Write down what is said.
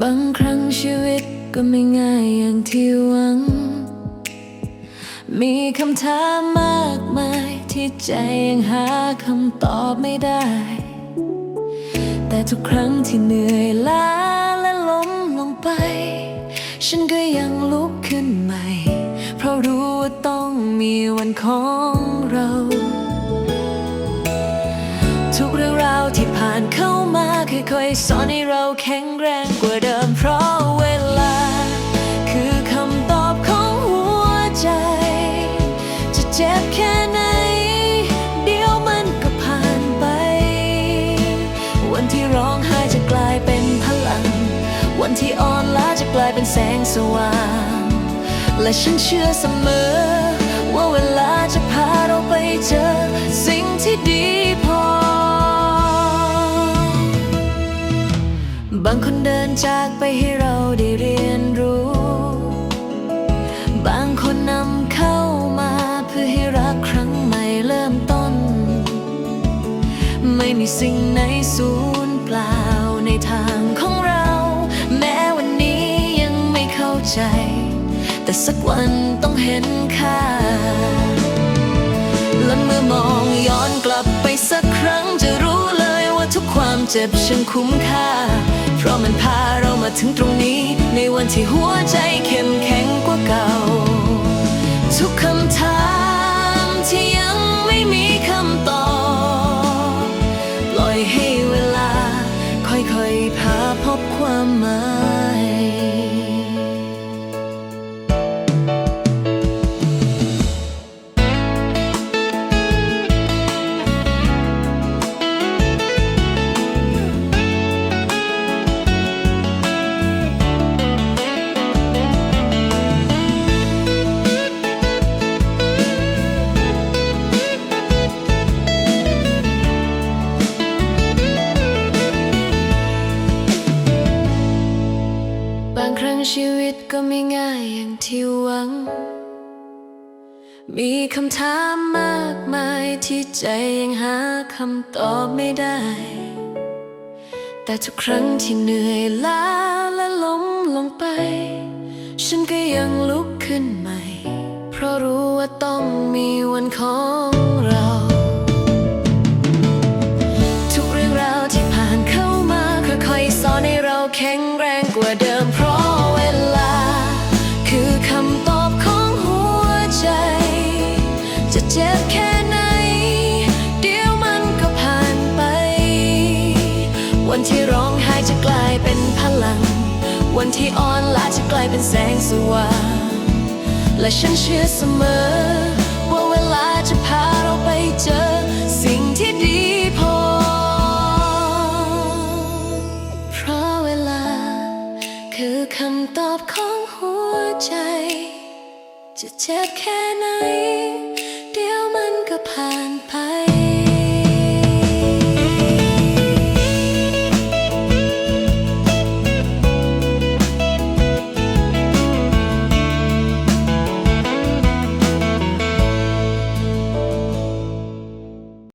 บางครั้งชีวิตก็ไม่ง่ายอย่างที่หวัง มีคำถามมากมายที่ใจยังหาคำตอบไม่ได้ แต่ทุกครั้งที่เหนื่อยล้าและล้มลงไป ฉันก็ยังลุกขึ้นใหม่ เพราะรู้ว่าต้องมีวันของเรา ทุกเรื่องราวที่ผ่านเข้ามา ค่อยๆสอนให้เราแข็งแรงกว่าเดิมเพราะเวลา คือคำตอบของหัวใจ จะเจ็บแค่ไหน เดี๋ยวมันก็ผ่านไป วันที่ร้องไห้จะกลายเป็นพลัง วันที่อ่อนล้าจะกลายเป็นแสงสว่าง และฉันเชื่อเสมอ บางคนเดินจากไปให้เราได้เรียนรู้ บางคนนำเข้ามาเพื่อให้รักครั้งใหม่เริ่มต้น ไม่มีสิ่งไหนสูญเปล่าในทางของเรา แม้วันนี้ยังไม่เข้าใจ แต่สักวันต้องเห็นค่า และเมื่อมองย้อนกลับไปสักครั้งจะรู้เลยว่าทุกความเจ็บฉันคุ้มค่า เพราะมันพาเรามาถึงตรงนี้ ในวันที่หัวใจเข้มแข็งกว่าเก่า ทุกคำถามที่ยังไม่มีคำตอบ ปล่อยให้เวลา ค่อยๆพาพบความหมาย ง มีคำถามมากมายที่ใจยังหาคำตอบไม่ได้ แต่ทุกครั้งที่เหนื่อยล้าและล้มลงไป ฉันก็ยังลุกขึ้นใหม่ เพราะรู้ว่าต้องมีวันของเราทุกเรื่องราวที่ผ่านเข้ามาค่อยๆสอนให้เราแข็ง เป็นพลัง วันที่อ่อนล้าจะกลายเป็นแสงสว่าง และฉันเชื่อเสมอ ว่าเวลาจะพาเราไปเจอ สิ่งที่ดีพอ เพราะเวลา คือคำตอบของหัวใจ จะเจ็บแค่ไหน